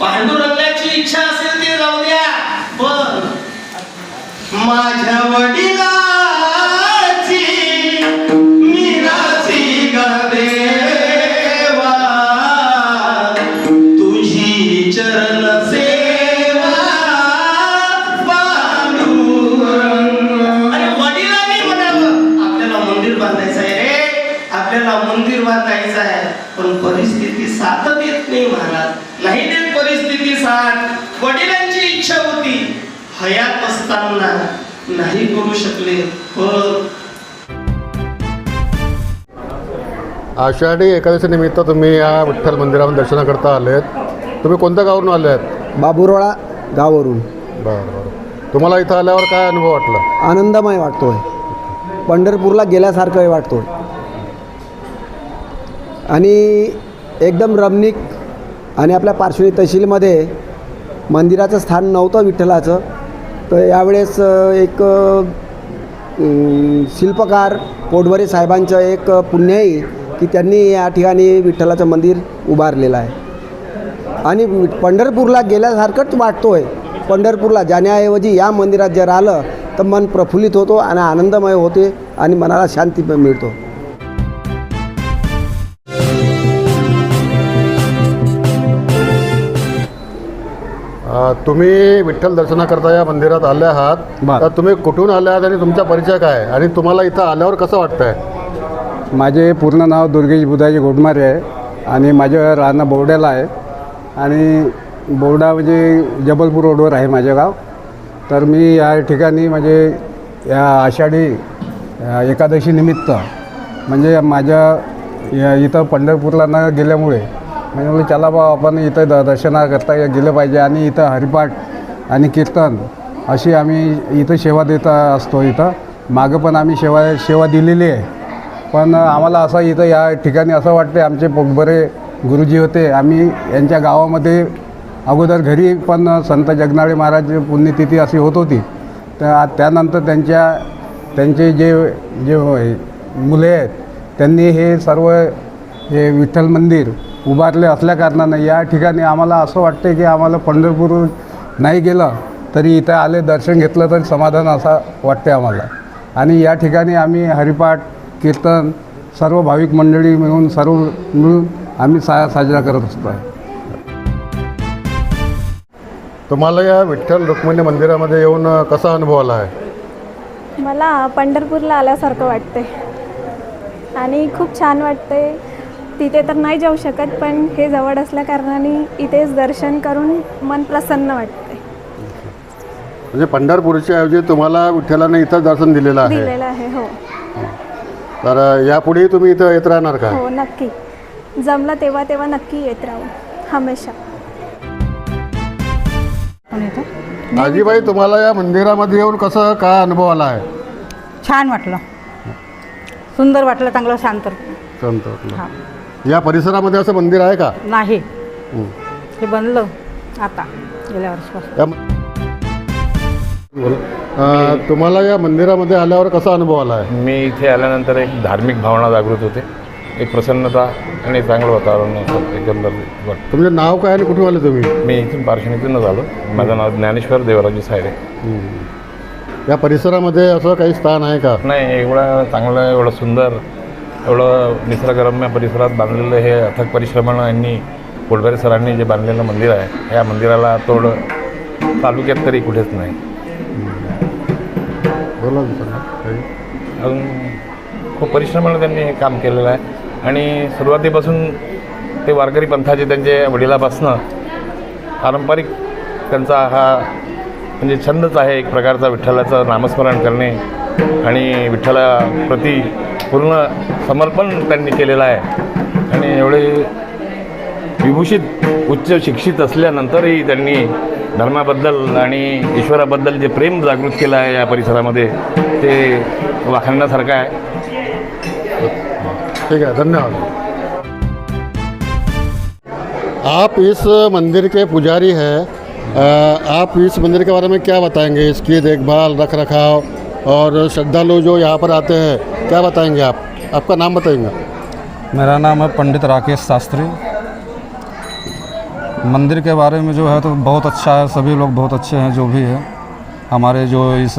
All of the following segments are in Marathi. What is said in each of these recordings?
पांडुरंगाची इच्छा असेल ते राहू द्या. पण माझ्या वडिला परिस्थिती साथ देत नाही महाराज. नाही देत परिस्थिती साथ वडिलांची इच्छा होती. हयात असताना नाही करू शकले. पण आषाढी एकादशी निमित्त तुम्ही या विठ्ठल मंदिरामध्ये दर्शनाकरता आलेत. तुम्ही कोणत्या गावरून आले आहेत? बाबुरवाडा गावावरून. बरं बरं. तुम्हाला इथं आल्यावर काय अनुभव वाटला? आनंदमय वाटतोय. पंढरपूरला गेल्यासारखं वाटतोय. आणि एकदम रमणीक आणि आपल्या पार्श्वनी तहसीलमध्ये मंदिराचं स्थान नव्हतं विठ्ठलाचं. तर यावेळेस एक शिल्पकार पोटभरे साहेबांचं एक पुण्य आहे की त्यांनी या ठिकाणी विठ्ठलाचं मंदिर उभारलेलं आहे. आणि पंढरपूरला गेल्यासारखंच वाटतो आहे पंढरपूरला जाण्याऐवजी या मंदिरात जर आलं तर मन प्रफुल्लित होतो आणि आनंदमय होते आणि मनाला शांती पण मिळतो. तुम्ही विठ्ठल दर्शनाकरता या मंदिरात आले आहात बरं. तर तुम्ही कुठून आले आहात आणि तुमचा परिचय काय आहे? आणि तुम्हाला इथं आल्यावर कसं वाटतंय माझे पूर्ण नाव दुर्गेश बुधाजी गोडमारे आहे आणि माझं राहणं बोर्ड्याला आहे आणि बोर्डा म्हणजे जबलपूर रोडवर आहे माझं गाव तर मी या ठिकाणी म्हणजे या आषाढी अ, एकादशी निमित्त म्हणजे माझ्या या इथं पंढरपूरला न गेल्यामुळे म्हणजे म्हणलं चला बा आपण इथं द दर्शनाकरता गेलं पाहिजे आणि इथं हरिपाठ आणि कीर्तन अशी आम्ही इथं सेवा देत असतो इथं. मागं पण आम्ही सेवा सेवा दिलेली आहे. पण आम्हाला असं इथं या ठिकाणी असं वाटते आमचे बरे गुरुजी होते. आम्ही यांच्या गावामध्ये अगोदर घरी पण संत जगनाळे महाराज पुण्यतिथी अशी होत होती. तर त्यानंतर त्यांच्या त्यांचे जे जे मुले आहेत त्यांनी हे सर्व हे विठ्ठल मंदिर उभारले असल्याकारणानं या ठिकाणी आम्हाला असं वाटते की आम्हाला पंढरपूर नाही गेलं तरी इथं आले दर्शन घेतलं तरी समाधान असा वाटते आम्हाला. आणि या ठिकाणी आम्ही हरिपाठ कीर्तन सर्व भाविक मंडळी मिळून सर्व मिळून आम्ही सा साजरा करत असतो. आहे तुम्हाला या विठ्ठल रुक्मिणी मंदिरामध्ये येऊन कसा अनुभव आला आहे? मला पंढरपूरला आल्यासारखं वाटते आणि खूप छान वाटते तिथे तर नाही जाऊ शकत पण हे जवळ असल्या कारणाने इथेच दर्शन करून मन प्रसन्न वाटते म्हणजे पंढरपूरच्या ऐवजी तुम्हाला विठ्ठलाने इथं दर्शन दिलेलं आहे. दिलेलं आहे हो. तर यापुढेही तुम्ही इथं येत राहणार का? हो नक्की. जमलं तेव्हा तेव्हा नक्की येत राहू. हमेशा. आजीबाई तुम्हाला या मंदिरामध्ये येऊन कसं काय अनुभव आला आहे? छान वाटलं. सुंदर वाटलं चांगलं शांत. संत या परिसरामध्ये असं मंदिर आहे का? नाही. हं. हे बनलं आता गेल्या वर्षीपासून. या म- बोला. अं, तुम्हाला या मंदिरामध्ये आल्यावर कसा अनुभव आला आहे? मी इथे आल्यानंतर एक धार्मिक भावना जागृत होते. एक प्रसन्नता आणि चांगलं वातावरण असं एकंदर वाटतं. तुमचं नाव काय आणि कुठून आले तुम्ही? मी इथून पार्श्वनीतूनच आलो. माझं नाव ज्ञानेश्वर देवराजी सायरे. या परिसरामध्ये असं काही स्थान आहे का? नाही एवढं चांगलं एवढं सुंदर एवढं निसर्गरम्य परिसरात बांधलेलं हे अथक परिश्रमानं यांनी पोटभरे सरांनी जे बांधलेलं मंदिर आहे या मंदिराला तोड तालुक्यात तरी कुठेच नाही बोला? अजून खूप परिश्रमानं त्यांनी हे काम केलेलं आहे आणि सुरुवातीपासून ते वारकरी पंथाचे त्यांचे वडिलापासनं पारंपरिक त्यांचा हा म्हणजे छंदच आहे एक प्रकारचा विठ्ठलाचं नामस्मरण करणे आणि विठ्ठलाप्रती पूर्ण समर्पण त्यांनी केलेलं आहे. आणि एवढे विभूषित उच्च शिक्षित असल्यानंतरही त्यांनी धर्माबद्दल आणि ईश्वराबद्दल जे प्रेम जागृत केलं आहे या परिसरामध्ये ते वाखाणण्यासारखं आहे. ठीक है धन्यवाद. आप इस मंदिर के पुजारी हैं। आप इस मंदिर के बारे में क्या बताएंगे? इसकी देखभाल रख रखाव और श्रद्धालु जो यहाँ पर आते हैं, क्या बताएँगे आप? आपका नाम बताएँगे मेरा नाम है पंडित राकेश शास्त्री। मंदिर के बारे में जो है तो बहुत अच्छा है, सभी लोग बहुत अच्छे हैं, जो भी है। हमारे जो इस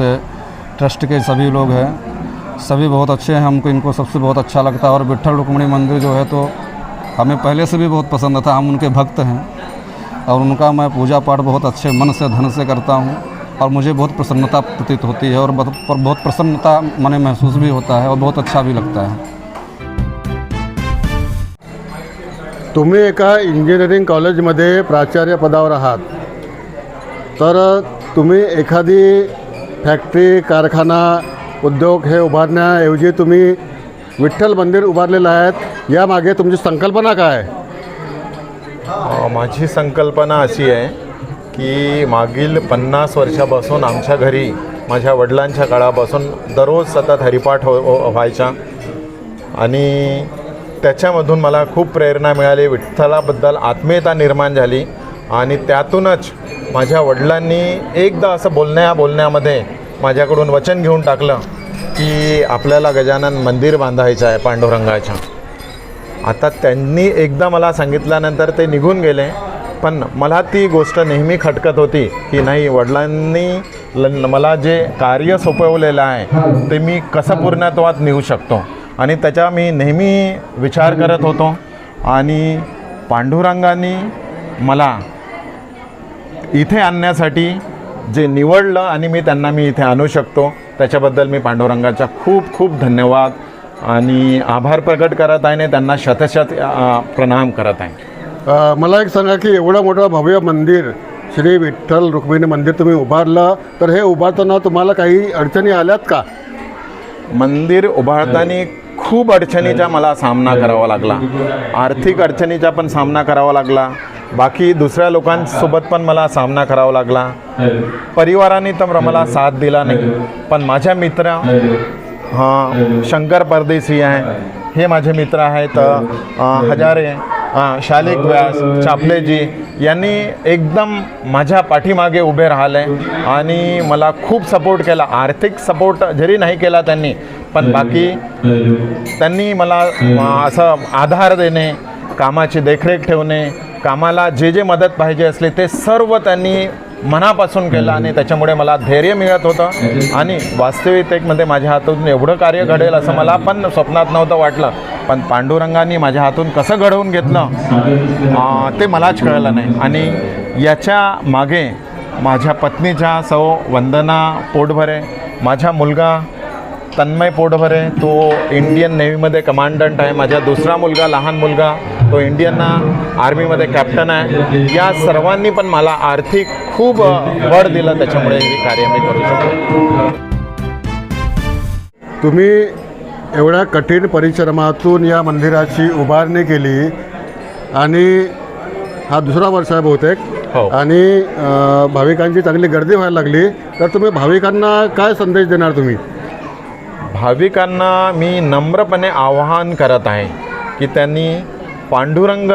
ट्रस्ट के सभी लोग हैं, सभी बहुत अच्छे हैं, हमको इनको सबसे बहुत अच्छा लगता है। और विट्ठल रुक्मणी मंदिर जो है तो हमें पहले से भी बहुत पसंद था, हम उनके भक्त हैं। और उनका मैं पूजा पाठ बहुत अच्छे मन से, धन से करता हूँ। और मुझे बहुत प्रसन्नता प्रतीत होती है और बहुत प्रसन्नता मन महसूस भी होता है और बहुत अच्छा भी लगता है। तुम्ही एका इंजिनिअरिंग कॉलेजमध्ये प्राचार्य पदावर आहात. तर तुम्ही एखादी फॅक्टरी कारखाना उद्योग हे उभारण्याऐवजी तुम्ही विठ्ठल मंदिर उभारलेलं आहेत यामागे तुमची संकल्पना काय माझी संकल्पना अशी आहे की मागील पन्नास वर्षापासून आमच्या घरी माझ्या वडिलांच्या काळापासून दररोज सतत हरिपाठ हो हो- व्हायचा आणि त्याच्यामधून मला खूप प्रेरणा मिळाली विठ्ठलाबद्दल आत्मीयता निर्माण झाली. आणि त्यातूनच माझ्या वडिलांनी एकदा असं बोलण्या बोलण्यामध्ये माझ्याकडून वचन घेऊन टाकलं की आपल्याला गजानन मंदिर बांधायचं आहे पांडुरंगाच्या. आता त्यांनी एकदा मला सांगितल्यानंतर ते निघून गेले. पण मला ती गोष्ट नेहमी खटकत होती की नाही वडिलांनी ल- मला जे कार्य सोपवलेलं आहे ते मी कसं पूर्णत्वात नेऊ शकतो? आणि त्याचा मी नेहमी विचार करत होतो. आणि पांडुरंगाने मला इथे आणण्यासाठी जे निवडलं आणि मी त्यांना मी इथे आणू शकतो त्याच्याबद्दल मी पांडुरंगाचा खूप खूप धन्यवाद. आणि आभार प्रकट करत आहे आणि त्यांना शतशत प्रणाम करत आहे. मला एक सांगा की एवढं मोठं भव्य मंदिर श्री विठ्ठल रुक्मिणी मंदिर तुम्ही उभारलं तर हे उभारताना तुम्हाला काही अडचणी आल्यात का? मंदिर उभारताना खूप अडचणीचा मला सामना करावा लागला. आर्थिक अडचणीचा पण सामना करावा लागला. बाकी दुसऱ्या लोकांसोबत पण मला सामना करावा लागला. परिवाराने तर मला साथ दिला नाही. पण माझ्या मित्र हां शंकर परदेशी आहे. हे माझे मित्र आहेत. हजारे. शालिक व्यास चापलेजी यांनी एकदम माझ्या पाठीमागे उभे राहिले आणि मला खूप सपोर्ट केला. आर्थिक सपोर्ट जरी नाही केला त्यांनी पण बाकी त्यांनी मला असं आधार देणे कामाची देखरेख ठेवणे कामाला जे जे मदत पाहिजे असली ते सर्व त्यांनी मनापासून केलं आणि त्याच्यामुळे मला धैर्य मिळत होतं. आणि वास्तविकतेमध्ये म्हणजे माझ्या हातून एवढं कार्य घडेल असं मला पण स्वप्नात नव्हतं वाटलं. पण पांडुरंगाने माझ्या हातून कसं घडवून घेतलं ते मलाच कळलं नाही. आणि याच्या मागे माझ्या पत्नीच्या सौ वंदना पोटभरे माझा मुलगा तन्मय पोटभरे तो इंडियन नेव्हीमध्ये कमांडंट आहे. माझा दुसरा मुलगा लहान मुलगा तो इंडियन आर्मीमध्ये कॅप्टन आहे. या सर्वांनी पण मला आर्थिक खूप बळ दिलं. त्याच्यामुळे हे कार्य मी करू शकतो तुम्ही एवढ्या कठीण परिश्रमातून या मंदिराची उभारणी केली. आणि हा दुसरा वर्ष आहे बहुतेक. हो. आणि अ, भाविकांची चांगली गर्दी व्हायला लागली. तर तुम्ही भाविकांना काय संदेश देणार तुम्ही? भाविकांना मी नम्रपणे आवाहन करत आहे की त्यांनी पांडुरंग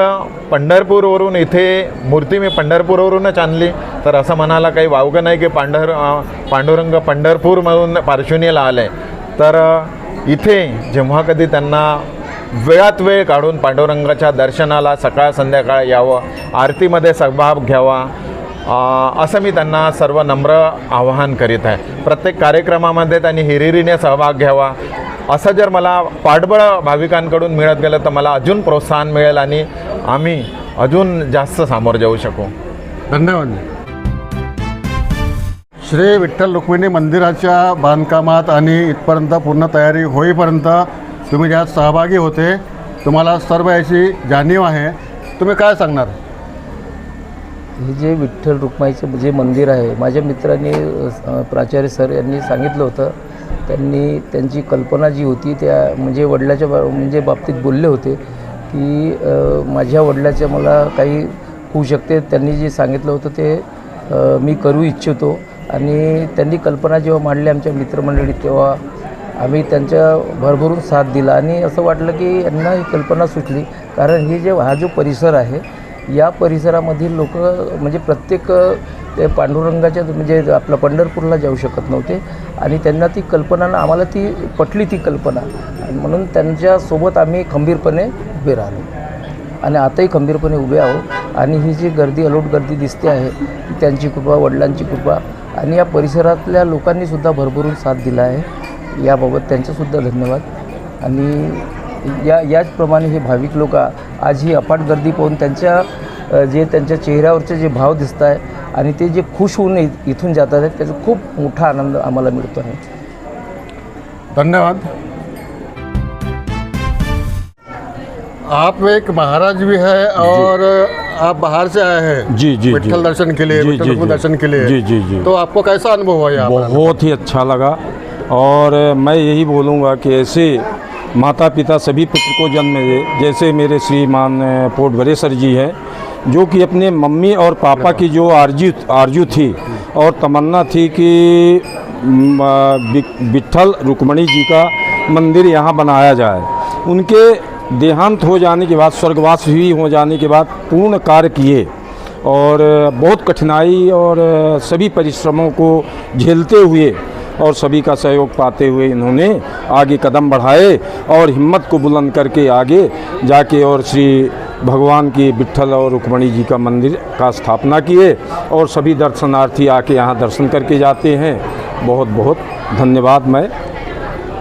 पंढरपूरवरून इथे मूर्ती मी पंढरपूरवरूनच आणली. तर असं म्हणायला काही वावगं नाही की पांढर अं, पांडुरंग पंढरपूरमधून पार्श्वनीला आलं आहे तर अं, इथे जेव्हा कधी त्यांना वेळात वेळ काढून पांडुरंगाच्या दर्शनाला सकाळ संध्याकाळ यावं आरतीमध्ये सहभाग घ्यावा असं मी त्यांना सर्व नम्र आवाहन करीत आहे. प्रत्येक कार्यक्रमामध्ये त्यांनी हिरिरीने सहभाग घ्यावा. असं जर मला पाठबळ भाविकांकडून मिळत गेलं तर मला अजून प्रोत्साहन मिळेल आणि आम्ही अजून जास्त सामोरं जाऊ शकू. धन्यवाद. श्री विठ्ठल रुक्मिणी मंदिराच्या बांधकामात आणि इथपर्यंत पूर्ण तयारी होईपर्यंत तुम्ही ज्यात सहभागी होते. तुम्हाला सर्व याची जाणीव आहे. तुम्ही काय सांगणार? हे जे विठ्ठल रुक्माईचं जे मंदिर आहे माझ्या मित्रांनी प्राचार्य सर यांनी सांगितलं होतं. त्यांनी त्यांची कल्पना जी होती त्या म्हणजे वडिलाच्या बा म्हणजे बाबतीत बोलले होते की माझ्या वडिलाच्या मला काही होऊ शकते. त्यांनी जे सांगितलं होतं ते मी करू इच्छितो. आणि त्यांनी कल्पना जेव्हा मांडली आमच्या मित्रमंडळी तेव्हा आम्ही त्यांच्या भरभरून साथ दिला. आणि असं वाटलं की यांना ही कल्पना सुचली. कारण हे जे हा जो परिसर आहे या परिसरामधील लोक म्हणजे प्रत्येक ते पांडुरंगाच्या म्हणजे आपलं पंढरपूरला जाऊ शकत नव्हते. आणि त्यांना ती कल्पना आम्हाला ती पटली ती कल्पना. आणि म्हणून त्यांच्यासोबत आम्ही खंबीरपणे उभे राहिलो. आणि आताही खंबीरपणे उभे आहोत. आणि ही जी गर्दी अलोट गर्दी दिसते आहे त्यांची कृपा वडिलांची कृपा आणि या परिसरातल्या लोकांनीसुद्धा भरभरून साथ दिला आहे. याबाबत त्यांचंसुद्धा धन्यवाद. आणि या याचप्रमाणे हे भाविक लोक आज ही अफाट गर्दी पाहून त्यांच्या जे त्यांच्या चेहऱ्यावरचे जे भाव दिसत आहे आणि ते जे खुश होऊन इथून जातात आहेत त्याचा खूप मोठा आनंद आम्हाला मिळतो आहे. धन्यवाद. आप एक महाराज भी है और आप बाहर से आए हैं जी, जी, विठल दर्शन के लिए जी, जी। दर्शन के लिए। जी, जी, जी। तो आपको कैसा अनुभव हुआ यहाँ बहुत ही अच्छा लगा। और मैं यही बोलूँगा कि ऐसे माता पिता सभी पुत्र को जन्म दे। जैसे मेरे श्रीमान पोट बरेसर जी हैं जो कि अपने मम्मी और पापा की जो आरज़ू आरज़ू थी और तमन्ना थी कि वि- रुक्मणी जी का मंदिर यहाँ बनाया जाए। उनके देहांत हो जाने के बाद, स्वर्गवास भी हो जाने के बाद पूर्ण कार्य किए और बहुत कठिनाई और सभी परिश्रमों को झेलते हुए और सभी का सहयोग पाते हुए इन्होंने आगे कदम बढ़ाए और हिम्मत को बुलंद करके आगे जाके और श्री भगवान की विट्ठल और रुक्मणी जी का मंदिर का स्थापना किए और सभी दर्शनार्थी आके यहाँ दर्शन करके जाते हैं। बहुत बहुत धन्यवाद। मैं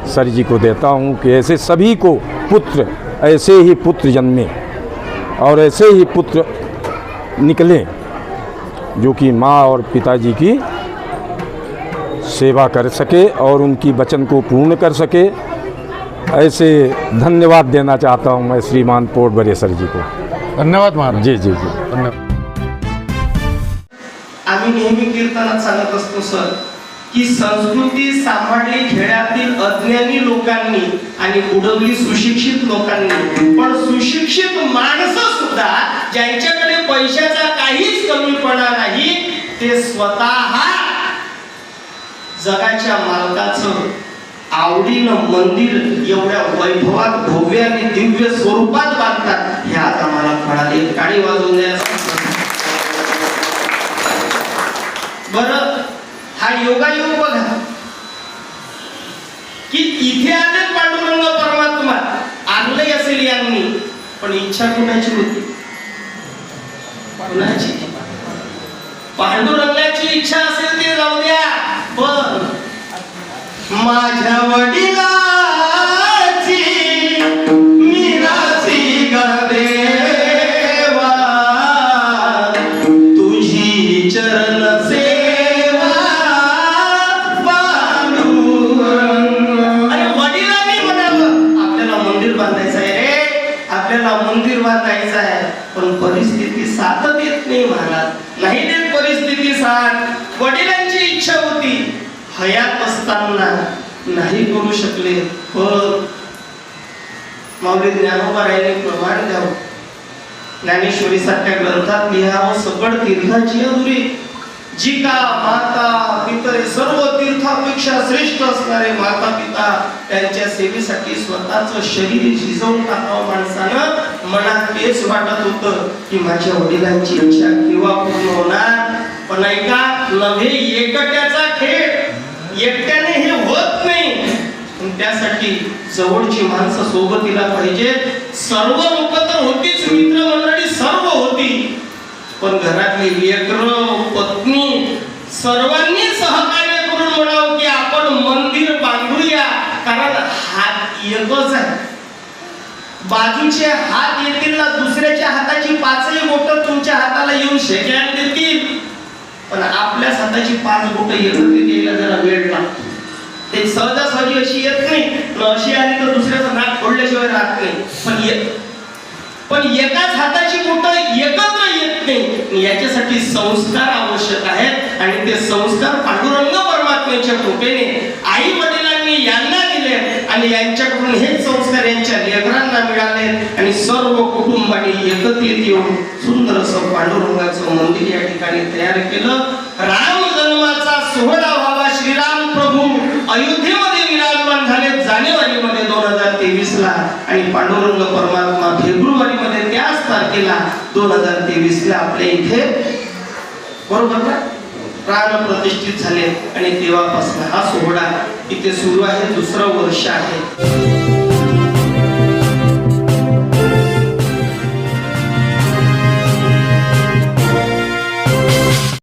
सर जी को देता हूँ कि ऐसे सभी को पुत्र ऐसे ही पुत्र जन्मे और ऐसे ही पुत्र निकले जो कि माँ और पिताजी की सेवा कर सके और उनकी वचन को पूर्ण कर सके। ऐसे धन्यवाद देना चाहता हूँ मैं श्रीमान पोर्ट बरेसर जी को। धन्यवाद महाराज। जी जी जी। धन्यवाद। आम्ही नेहमी कीर्तनात सांगत असतो सर की संस्कृती सांभाळली खेड्यातील अज्ञानी लोकांनी आणि उडवली सुशिक्षित लोकांनी. पण सुशिक्षित माणसं सुद्धा ज्यांच्याकडे पैशाचा काहीच कमीपणा नाही ते स्वतः जगाच्या मालकाचं आवडीनं मंदिर एवढ्या वैभवात भव्य आणि दिव्य स्वरूपात बांधतात. हे आज आम्हाला कळाले. काळी वाजवून हा योगायोग बघा. की इथे आले पांडुरंग परमात्मा. आणले असेल यांनी पण इच्छा कुणाची होती? कुणाची? पांडुरंगाची इच्छा असेल ते जाऊ द्या. पण माझ्या वडिला माऊली ज्ञानोबा प्रमाण द्यावं ज्ञानेश्वरी सारख्या ग्रंथात लिहावं सकळ तीर्थाची अधुरी जी का माता पितरे सर्व तीर्थापेक्षा श्रेष्ठ असणारे माता पिता त्यांच्या सेवेसाठी स्वतःच शरीर झिजवून टाकावं माणसानं मनात तेच वाटत होतं की माझ्या वडिलांची इच्छा केव्हा पूर्ण होणार पण ऐका नव्हे एकट्याचा खेळ एकट्याने हे नाही त्यासाठी जवळची माणसं सोबतीला पाहिजे. सर्व लोक तर होतीच मित्र मंडळी सर्व होती. पण घरातली लेकर पत्नी सर्वांनी सहकार्य करून म्हणावं की आपण मंदिर बांधूया. कारण हात एकच आहे. बाजूचे हात येतील ना दुसऱ्याच्या हाताची पाचही बोट तुमच्या हाताला येऊन शेक्यान देतील. पण आपल्याच हाताची पाच बोट येऊन यायला जरा वेळ लागतो. सहजासहजी अशी येत नाही. अशी आली तर दुसऱ्याचा नाक फोडल्याशिवाय राहत नाही. पण येत पण एकाच हाताची बोट एकत्र येत नाही. याच्यासाठी संस्कार आवश्यक आहेत. आणि ते संस्कार पांडुरंग परमात्म्याच्या कृपेने आई वडिलांनी यांना दिले. आणि यांच्याकडून हेच संस्कार यांच्या लेकरांना मिळाले. आणि सर्व कुटुंबाने एकत्रित येऊन सुंदर असं पांडुरंगाचं मंदिर या ठिकाणी तयार केलं. राम जन्माचा सोहळा अयोध्येमध्ये विराजमान झाले. जानेवारी मध्ये दोन हजार तेवीस ला आणि पांडुरंग परमात्मा फेब्रुवारीमध्ये त्याच तारखेला दोन हजार तेवीस ला आपल्या इथे बरोबर ना? प्राण प्रतिष्ठित झाले. आणि तेव्हापासून हा सोहळा इथे सुरू आहे. दुसरं वर्ष आहे.